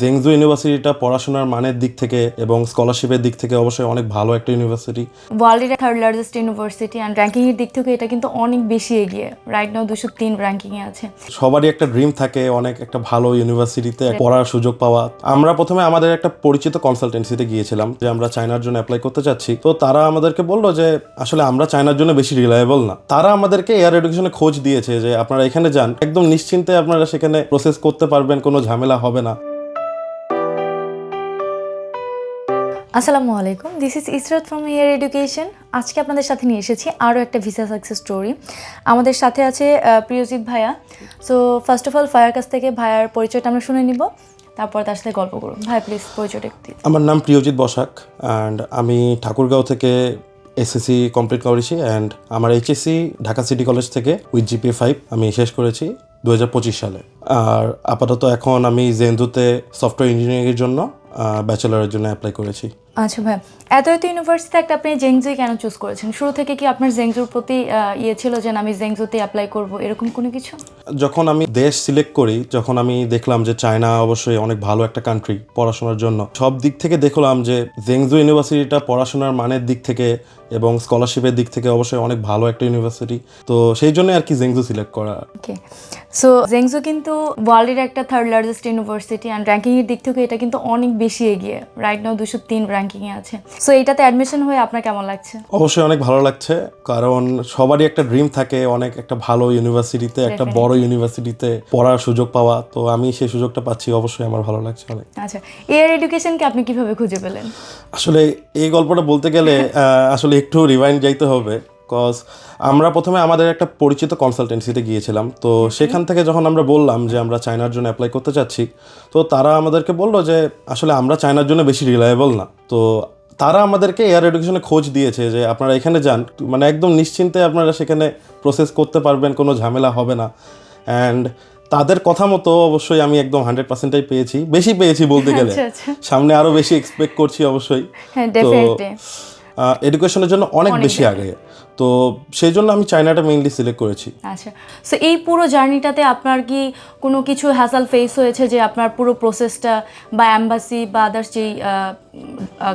জেংজু ইউনিভার্সিটিটা পড়াশোনার মানের দিক থেকে এবং স্কলারশিপের দিক থেকে অবশ্যই অনেক ভালো একটা ইউনিভার্সিটি। ওয়ার্ল্ডের থার্ড লার্জেস্ট ইউনিভার্সিটি অ্যান্ড র্যাঙ্কিংয়ের দিক থেকে এটা কিন্তু অনেক বেশি এগিয়ে। রাইট নাও দুশো তিন র্যাঙ্কিংয়ে আছে। সবারই একটা ড্রিম থাকে অনেক একটা ভালো ইউনিভার্সিটিতে পড়ার সুযোগ পাওয়া। আমরা প্রথমে আমাদের একটা পরিচিত কনসালটেন্সিতে গিয়েছিলাম যে আমরা চায়নার জন্য অ্যাপ্লাই করতে চাচ্ছি। তো তারা আমাদেরকে বলল যে আসলে আমরা চায়নার জন্য বেশি রিলায়েবল না। তারা আমাদেরকে এয়ার এডুকেশনে খোঁজ দিয়েছে যে আপনারা এখানে যান। একদম নিশ্চিন্তে আপনারা সেখানে প্রসেস করতে পারবেন কোনো ঝামেলা হবে না। আসসালামু আলাইকুম। This is Israt from year education আজকে আপনাদের সাথে নিয়ে এসেছি আরও একটা ভিসা সাকসেস স্টোরি আমাদের সাথে আছে প্রিয়জিৎ ভাইয়া। সো ফার্স্ট অফ অল ভাইয়ার কাছ থেকে ভাইয়ার পরিচয়টা আমরা শুনে নিব। তারপর তার সাথে গল্প করুন ভাই প্লিজ পরিচয়টা একটু আমার নাম প্রিয়জিৎ বসাক অ্যান্ড আমি ঠাকুরগাঁও থেকে এসএসসি কমপ্লিট করেছি অ্যান্ড আমার এইচএসসি ঢাকা সিটি কলেজ থেকে উইথ জিপি ফাইভ আমি শেষ করেছি দু পঁচিশ সালে। আর আপাতত এখন আমি জেন্দুতে সফটওয়্যার ইঞ্জিনিয়ারিংয়ের জন্য ব্যাচেলারের জন্য অ্যাপ্লাই করেছি। আচ্ছা ভাই এত এত ইউনিভার্সিটি একটা আপনি জেংজুই কেন চুজ করেছেন? শুরু থেকে কি আপনার জেংজুর প্রতি ইয়ে ছিল যে আমি জেংজুতে অ্যাপ্লাই করব এরকম কোনো কিছু? যখন আমি দেশ সিলেক্ট করি যখন আমি দেখলাম যে চায়না অবশ্যই অনেক ভালো একটা কান্ট্রি পড়াশোনার জন্য সব দিক থেকে দেখলাম যে জেংজু ইউনিভার্সিটিটা পড়াশোনার মানের দিক থেকে এবং স্কলারশিপের দিক থেকে অবশ্যই অনেক ভালো একটা ইউনিভার্সিটি তো সেই জন্য আর কি জেংজু সিলেক্ট করা। ওকে সো জেংজু কিন্তু ওয়ার্ল্ডের একটা থার্ড লার্জেস্ট ইউনিভার্সিটি অ্যান্ড র্যাঙ্কিংয়ের দিক থেকে এটা কিন্তু অনেক বেশি এগিয়ে। রাইট নাও দুশো তিন র্যাঙ্কিংয়ে আছে। সো এইটাতে অ্যাডমিশন হয়ে আপনার কেমন লাগছে? অবশ্যই অনেক ভালো লাগছে কারণ সবারই একটা ড্রিম থাকে অনেক একটা ভালো ইউনিভার্সিটিতে একটা বড় ইউনিভার্সিটিতে পড়ার সুযোগ পাওয়া। তো আমি সেই সুযোগটা পাচ্ছি অবশ্যই আমার ভালো লাগছে অনেক। আচ্ছা এয়ার এডুকেশনকে আপনি কীভাবে খুঁজে পেলেন? আসলে এই গল্পটা বলতে গেলে আসলে একটু রিভাইন্ড যাইতে হবে কজ আমরা প্রথমে আমাদের একটা পরিচিত কনসালটেন্সিতে গিয়েছিলাম। তো সেখান থেকে যখন আমরা বললাম যে আমরা চায়নার জন্য অ্যাপ্লাই করতে চাচ্ছি তো তারা আমাদেরকে বলল যে আসলে আমরা চায়নার জন্য বেশি রিলায়েবল না। তো তারা আমাদেরকে এয়ার এডুকেশনে খোঁজ দিয়েছে যে আপনারা এখানে যান মানে একদম নিশ্চিন্তে আপনারা সেখানে প্রসেস করতে পারবেন কোনো ঝামেলা হবে না। অ্যান্ড তাদের কথা মতো অবশ্যই আমি একদম হান্ড্রেড পার্সেন্টাই পেয়েছি বেশি পেয়েছি বলতে গেলে। আচ্ছা, আচ্ছা। সামনে আরও বেশি এক্সপেক্ট করছি অবশ্যই। হ্যাঁ তো এডুকেশনের জন্য অনেক বেশি আগে। তো সেই জন্য আমি চায়নাটা মেইনলি সিলেক্ট করেছি। আচ্ছা। সো এই পুরো জার্নিটাতে আপনার কি কোনো কিছু হ্যাসাল ফেস হয়েছে যে আপনার পুরো প্রসেসটা বা অ্যাম্বাসি বা আদার্স যেই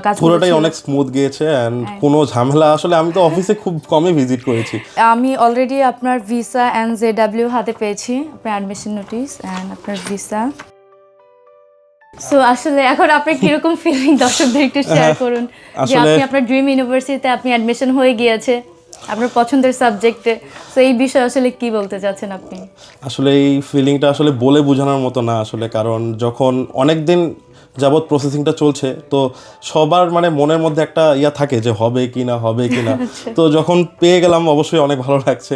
কাজ পুরোটাই অনেক স্মুথ গিয়েছে অ্যান্ড কোনো ঝামেলা আসলে আমি তো অফিসে খুব কমই ভিজিট করেছি। আমি অলরেডি আপনার ভিসা অ্যান্ড জে ডাব্লিউ হাতে পেয়েছি আপনার অ্যাডমিশন নোটিস অ্যান্ড আপনার ভিসা সো আসলে এখন আপনি কীরকম ফিলিং দর্শকদের একটু শেয়ার করুন? যে আপনি আপনার ড্রিম ইউনিভার্সিটিতে আপনি অ্যাডমিশন হয়ে গিয়েছে আপনার পছন্দের সাবজেক্টে সো এই বিষয়ে আসলে কি বলতে চাচ্ছেন আপনি? আসলে এই ফিলিংটা আসলে বলে বোঝানোর মতো না আসলে কারণ যখন অনেক দিন যাবৎ প্রসেসিংটা চলছে তো সবার মানে মনের মধ্যে একটা ইয়া থাকে যে হবে কি না হবে কি না। তো যখন পেয়ে গেলাম অবশ্যই অনেক ভালো লাগছে।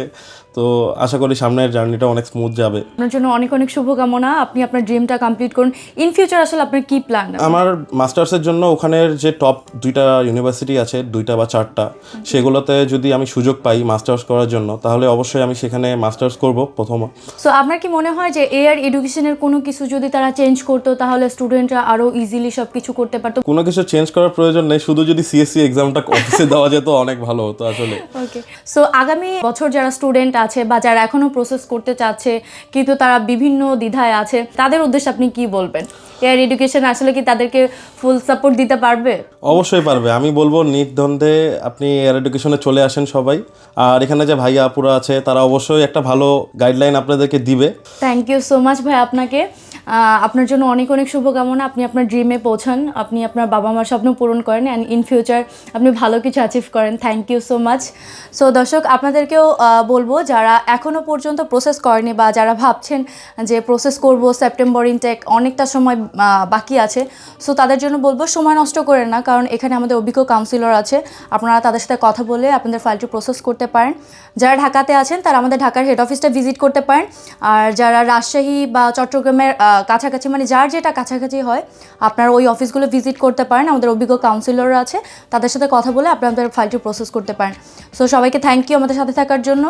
তো আশা করি সামনের জার্নিটা অনেক স্মুথ যাবে। আপনার জন্য অনেক অনেক শুভকামনা। আপনি আপনার ড্রিমটা কমপ্লিট করুন। ইন ফিউচার আসলে আপনার কি প্ল্যান আমার মাস্টার্সের জন্য ওখানের যে টপ দুইটা ইউনিভার্সিটি আছে দুইটা বা চারটা সেগুলোতে যদি আমি সুযোগ পাই মাস্টার্স করার জন্য তাহলে অবশ্যই আমি সেখানে মাস্টার্স করব প্রথম। সো আপনার কি মনে হয় যে এয়ার এডুকেশনের কোনো কিছু যদি তারা চেঞ্জ করতো তাহলে স্টুডেন্টরা আরও ইজিলি সব কিছু করতে পারতো? কোনো কিছু চেঞ্জ করার প্রয়োজন নেই। শুধু যদি সিএসসি এক্সামটা অফিসে দেওয়া যেত অনেক ভালো হতো আসলে। ওকে সো আগামী বছর যারা স্টুডেন্ট আছে বা যারা এখনও প্রসেস করতে চাচ্ছে কিন্তু তারা বিভিন্ন দ্বিধায় আছে তাদের উদ্দেশ্যে আপনি কি বলবেন? এয়ার এডুকেশন আসলে কি তাদেরকে ফুল সাপোর্ট দিতে পারবে? অবশ্যই পারবে। আমি বলব নির্দ্বন্দ্বে আপনি এয়ার এডুকেশনে চলে আসেন সবাই। আর এখানে যে ভাইয়া আপুরা আছে তারা অবশ্যই একটা ভালো গাইডলাইন আপনাদেরকে দিবে। থ্যাংক ইউ সো মাচ ভাই আপনাকে। আপনার জন্য অনেক অনেক শুভকামনা। আপনি আপনার ড্রিমে পৌঁছান। আপনি আপনার বাবা মার স্বপ্ন পূরণ করেন অ্যান্ড ইন ফিউচার আপনি ভালো কিছু অ্যাচিভ করেন। Thank you so much so দর্শক আপনাদেরকেও বলব যারা এখনও পর্যন্ত প্রসেস করেনি বা যারা ভাবছেন যে প্রসেস করব সেপ্টেম্বর ইনটেক অনেকটা সময় বাকি আছে। সো তাদের জন্য বলব, সময় নষ্ট করে না, কারণ এখানে আমাদের অভিজ্ঞ কাউন্সিলর আছে। আপনারা তাদের সাথে কথা বলে আপনাদের ফাইলটি প্রসেস করতে পারেন। যারা ঢাকাতে আছেন, তারা আমাদের ঢাকার হেড অফিসটা ভিজিট করতে পারেন। আর যারা রাজশাহী বা চট্টগ্রামের কাছাকাছি মানে যার যেটা কাছাকাছি হয়, আপনারা ওই অফিসগুলো ভিজিট করতে পারেন। আমাদের অভিজ্ঞ কাউন্সিলররা আছে, তাদের সাথে কথা বলে আপনাদের ফাইলটি প্রসেস করতে পারেন। সো সবাইকে থ্যাংক ইউ আমাদের সাথে থাকার জন্য।